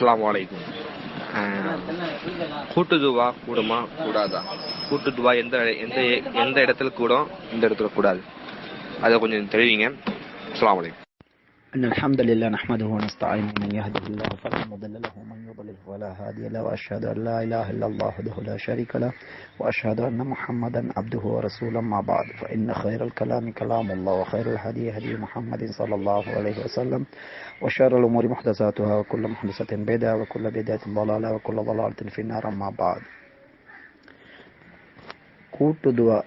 அஸ்ஸலாமு அலைக்கும் அஹ், கூட்டு துவா கூடுமா? கூடாதா? கூட்டு துவா எந்த எந்த எந்த இடத்துல கூடும்? இந்த இடத்துல கூடாது. அதை கொஞ்சம் தெரிவிங்க. அஸ்ஸலாமு அலைக்கும் أن الحمد لله نحمده ونستعينه من يهده الله فلا مضل له ومن يضلل فلا هادي له وأشهد أن لا إله إلا الله وحده لا شريك له وأشهد أن محمدا عبده ورسوله ما بعد فإن خير الكلام كلام الله وخير الهدي هدي محمد صلى الله عليه وسلم وشر الأمور محدثاتها وكل محدثة بدعة وكل بدعة ضلالة وكل ضلالة في النار ما بعد. கூட்டுதுவா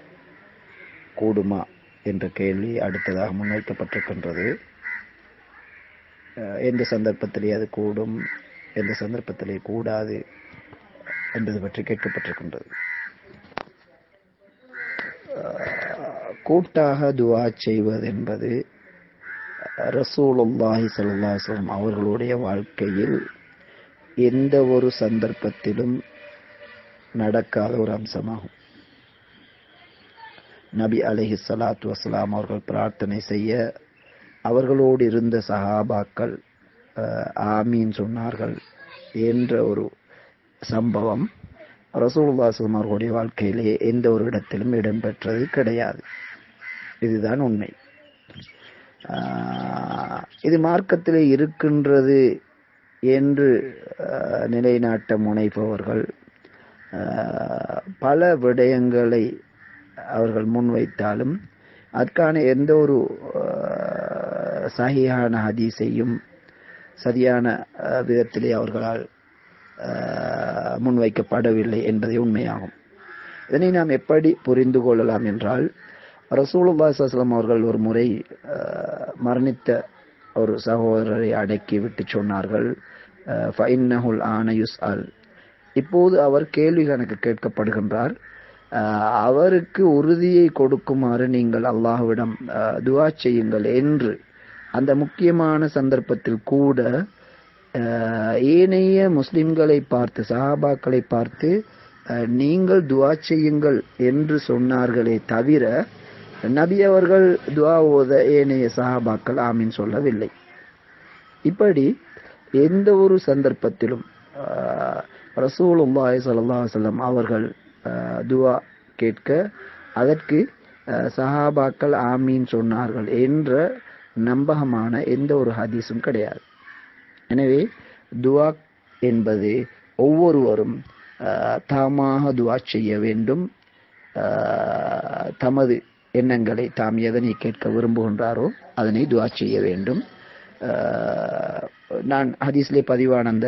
கூடுமா என்ற கேள்வி அடுத்ததாக முன்வைக்கப்பட்டிருக்கின்றது எந்த சந்தர்ப்பத்திலே அது கூடும் எந்த சந்தர்ப்பத்திலே கூடாது என்பது பற்றி கேட்கப்பட்டிருக்கின்றது. கூட்டாக துவா செய்வது என்பது ரசூலுல்லாஹி ஸல்லல்லாஹு அவர்களுடைய வாழ்க்கையில் எந்த ஒரு சந்தர்ப்பத்திலும் நடக்காத ஒரு அம்சமாகும். நபி அலஹி சலாத் வஸலாம் அவர்கள் பிரார்த்தனை செய்ய அவர்களோடு இருந்த சஹாபாக்கள் ஆமீன் சொன்னார்கள் என்ற ஒரு சம்பவம் ரசூலுல்லாஹி அவர்களுடைய வாழ்க்கையிலே எந்த ஒரு இடத்திலும் இடம்பெற்றது கிடையாது. இதுதான் உண்மை. இது மார்க்கத்திலே இருக்கின்றது என்று நிலைநாட்ட முனைப்பவர்கள் பல விடயங்களை அவர்கள் முன்வைத்தாலும் அதற்கான எந்த ஒரு ஆஹ், ஹதீஸையும் சரியான விதத்திலே அவர்களால் முன்வைக்கப்படவில்லை என்பதே உண்மையாகும். இதனை நாம் எப்படி புரிந்து கொள்ளலாம் என்றால் ரசூலுல்லாஹி அவர்கள் ஒரு முறை மரணித்த ஒரு சகோதரரை அடக்கி விட்டு சொன்னார்கள். ஆஹ், ஃபஇன்னஹுல் ஆன இப்போது அவர் கேள்வி கணக்கு கேட்கப்படுகின்றார். அவருக்கு உறுதியை கொடுக்குமாறு நீங்கள் அல்லாஹுவிடம் துவா செய்யுங்கள் என்று அந்த முக்கியமான சந்தர்ப்பத்தில் கூட ஏனைய முஸ்லிம்களை பார்த்து சஹாபாக்களை பார்த்து நீங்கள் துவா செய்யுங்கள் என்று சொன்னார்களே தவிர நபி அவர்கள் துவா ஓத ஏனைய சஹாபாக்கள் ஆமீன் சொல்லவில்லை. இப்படி எந்த ஒரு சந்தர்ப்பத்திலும் ஆஹ், ரசூலுல்லாஹி ஸல்லல்லாஹு அவர்கள் துவா கேட்க அதற்கு சஹாபாக்கள் ஆமீன் சொன்னார்கள் என்ற நம்பகமான எந்த ஒரு ஹதீஸும் கிடையாது. எனவே துவா என்பது ஒவ்வொருவரும் தாமாக துவா செய்ய வேண்டும். தமது எண்ணங்களை தாம் எதனை கேட்க விரும்புகின்றாரோ அதனை துவா செய்ய வேண்டும். நான் ஹதீஸ்லே பதிவான அந்த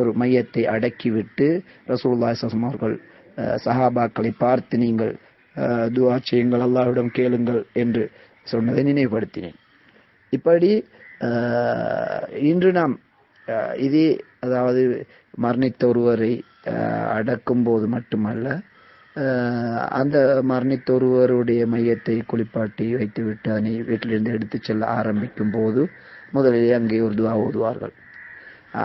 ஒரு மையத்தை அடக்கிவிட்டு ரசூல்லா சசம் அவர்கள் சஹாபாக்களை பார்த்து நீங்கள் துவா செய்யுங்கள் அல்லாவிடம் கேளுங்கள் என்று சொன்னதை நினைவுபடுத்தினேன். இப்படி இன்று நாம் இது இதே அதாவது மரணித்த ஒருவரை அடக்கும் போது மட்டுமல்ல அந்த மரணித்த ஒருவருடைய மையத்தை குளிப்பாட்டி வைத்துவிட்டு அதனை வீட்டிலிருந்து எடுத்து செல்ல ஆரம்பிக்கும் போது முதலிலே அங்கே ஒரு துவா ஓதுவார்கள்.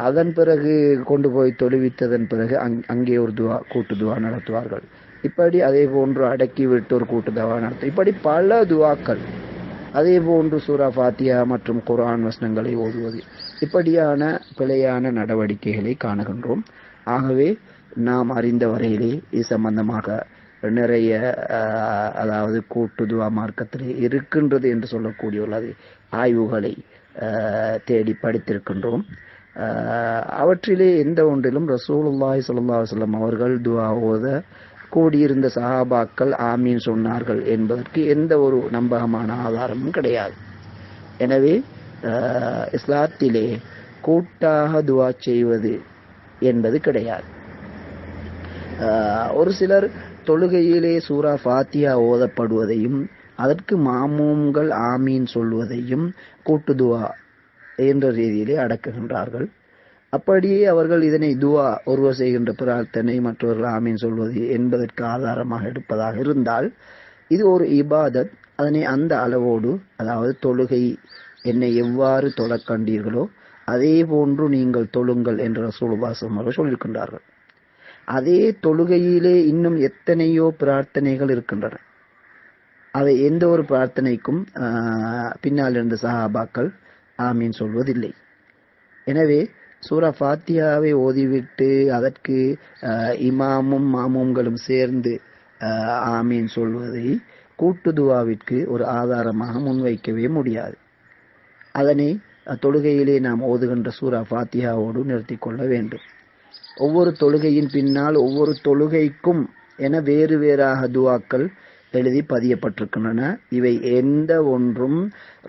அதன் பிறகு கொண்டு போய் தொழுவித்ததன் பிறகு அங் அங்கே ஒரு துவா கூட்டு துவா நடத்துவார்கள். இப்படி அதே போன்று அடக்கி விட்டு ஒரு கூட்டு துவா நடத்தும் இப்படி பல துவாக்கள். அதே போன்று சூரா ஃபாத்தியா மற்றும் குர்ஆன் வசனங்களை ஓதுவது. இப்படியான பிழையான நடவடிக்கைகளை காணுகின்றோம். ஆகவே நாம் அறிந்த வரையிலே இது சம்பந்தமாக நிறைய அதாவது கூட்டுதுவா மார்க்கத்தில் இருக்கின்றது என்று சொல்லக்கூடிய உள்ளது ஆய்வுகளை தேடி படித்திருக்கின்றோம். அவற்றிலே எந்த ஒன்றிலும் ரசூலுல்லாய் சொல்லா அலைஹி அவர்கள் துவா ஓத கூடியிருந்த சஹாபாக்கள் ஆமீன் சொன்னார்கள் என்பதற்கு எந்த ஒரு நம்பகமான ஆதாரமும் கிடையாது. எனவே இஸ்லாத்திலே கூட்டாக துவா செய்வது என்பது கிடையாது. ஒரு சிலர் தொழுகையிலே சூரா ஃபாத்தியா ஓதப்படுவதையும் அதற்கு மாமூம்கள் ஆமீன் சொல்வதையும் கூட்டுதுவா என்ற ரீதியிலே அடக்குகின்றார்கள். அப்படியே அவர்கள் இதனை துவா ஒருவர் செய்கின்ற பிரார்த்தனை மற்றவர்கள் ஆமீன் சொல்வது என்பதற்கு ஆதாரமாக எடுப்பதாக இருந்தால் இது ஒரு இபாதத். அதனை அந்த அளவோடு அதாவது தொழுகை என்னை எவ்வாறு தொழக்கண்டீர்களோ அதே போன்று நீங்கள் தொழுங்கள் என்று ரசூலுல்லாஹி அவர்கள் சொல்லியிருக்கின்றார்கள். அதே தொழுகையிலே இன்னும் எத்தனையோ பிரார்த்தனைகள் இருக்கின்றன. அதை எந்த ஒரு பிரார்த்தனைக்கும் ஆஹ், பின்னால் இருந்த சஹாபாக்கள் ஆமீன் சொல்வதில்லை. எனவே சூரா ஃபாத்தியாவை ஓதிவிட்டு அதற்கு இமாமும் மாமும்களும் சேர்ந்து ஆமீன் சொல்வதை கூட்டு துவாவிற்கு ஒரு ஆதாரமாக முன்வைக்கவே முடியாது. அதனை தொழுகையிலே நாம் ஓதுகின்ற சூரா ஃபாத்தியாவோடு நிறுத்தி கொள்ள வேண்டும். ஒவ்வொரு தொழுகையின் பின்னால் ஒவ்வொரு தொழுகைக்கும் என வேறு வேறாக துவாக்கள் எழுதி பதியப்பட்டிருக்கின்றன. இவை எந்த ஒன்றும்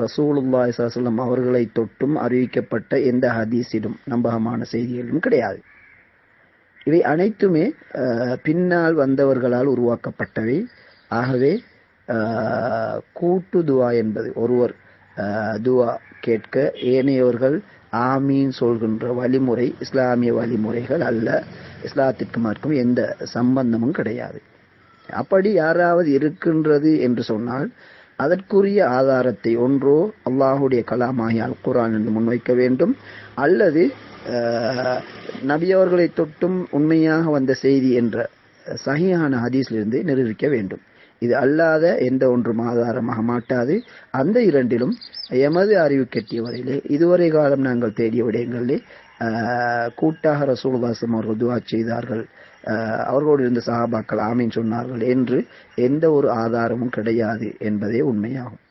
ரசூலுல்லாய் ஸல்லல்லாஹு அவர்களை தொட்டும் அறிவிக்கப்பட்ட எந்த ஹதீஸிலும் நம்பகமான செய்திகளிலும் கிடையாது. இவை அனைத்துமே பின்னால் வந்தவர்களால் உருவாக்கப்பட்டவை. ஆகவே கூட்டு துவா என்பது ஒருவர் துவா கேட்க ஏனையவர்கள் ஆமீன் சொல்கின்ற வழிமுறை இஸ்லாமிய வழிமுறைகள் அல்ல. இஸ்லாத்திற்கு மார்க்கும் எந்த சம்பந்தமும் கிடையாது. அப்படி யாராவது இருக்கின்றது என்று சொன்னால் அதற்குரிய ஆதாரத்தை ஒன்றோ அல்லாஹுடைய கலாமாகி அல் குரான் என்று முன்வைக்க வேண்டும். அல்லது நபியவர்களை தொட்டும் உண்மையாக வந்த செய்தி என்ற சகியான ஹதீஸிலிருந்து நிரூபிக்க வேண்டும். இது அல்லாத எந்த ஒன்றும் ஆதாரமாக மாட்டாது. அந்த இரண்டிலும் எமது அறிவு கெட்டிய வரையிலே இதுவரை காலம் நாங்கள் தேடிய விடயங்களிலே கூட்டாக ரசூல்வாசம் அவர்கள் துவா செய்தார்கள். அவர்களோடு இருந்த சஹாபாக்கள் ஆமீன் சொன்னார்கள் என்று எந்த ஒரு ஆதாரமும் கிடையாது என்பதே உண்மையாகும்.